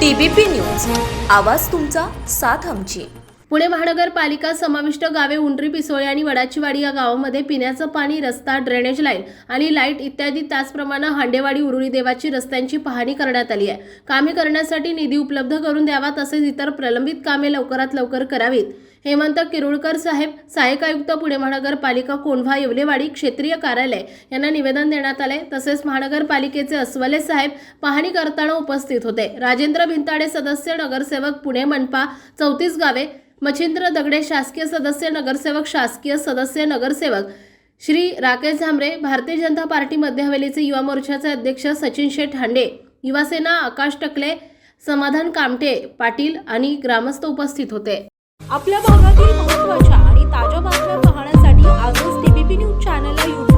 TBP news. आवाज तुमचा साथ आमची. पुणे महानगरपालिका समाविष्ट गावे उंडरी पिसोळे आणि वडाचीवाडी या गावामध्ये पिण्याचं पाणी रस्ता ड्रेनेज लाईन आणि लाइट इत्यादी त्याचप्रमाणे हांडेवाडी उरुळी देवाची रस्त्यांची पाहणी करण्यात आली आहे. कामे करण्यासाठी निधी उपलब्ध करून द्यावा तसेच इतर प्रलंबित कामे लवकरात लवकर करावीत. हेमंत किरुळकर साहेब सहाय्यक आयुक्त पुणे महानगरपालिका कोंढवा येवलेवाडी क्षेत्रीय कार्यालय. यांना निवेदन देण्यात आले तसेच महानगरपालिकेचे अस्वले साहेब पाहणी करताना उपस्थित होते. राजेंद्र भिंताडे सदस्य नगरसेवक पुणे मनपा चौतीस गावे. मच्छिंद्र दगडे शासकीय सदस्य नगरसेवक शासकीय सदस्य नगरसेवक. श्री राकेश झांबरे भारतीय जनता पार्टी मध्य हवेलीचे युवा मोर्चाचे अध्यक्ष सचिन शेठ हांडे. युवासेना आकाश टकले समाधान कामटे पाटील आणि ग्रामस्थ उपस्थित होते. आपल्या भागातील महत्त्वाच्या आणि ताज्या बातम्या पाहण्यासाठी आजच टीबीपी न्यूज चॅनलला यूट्यूब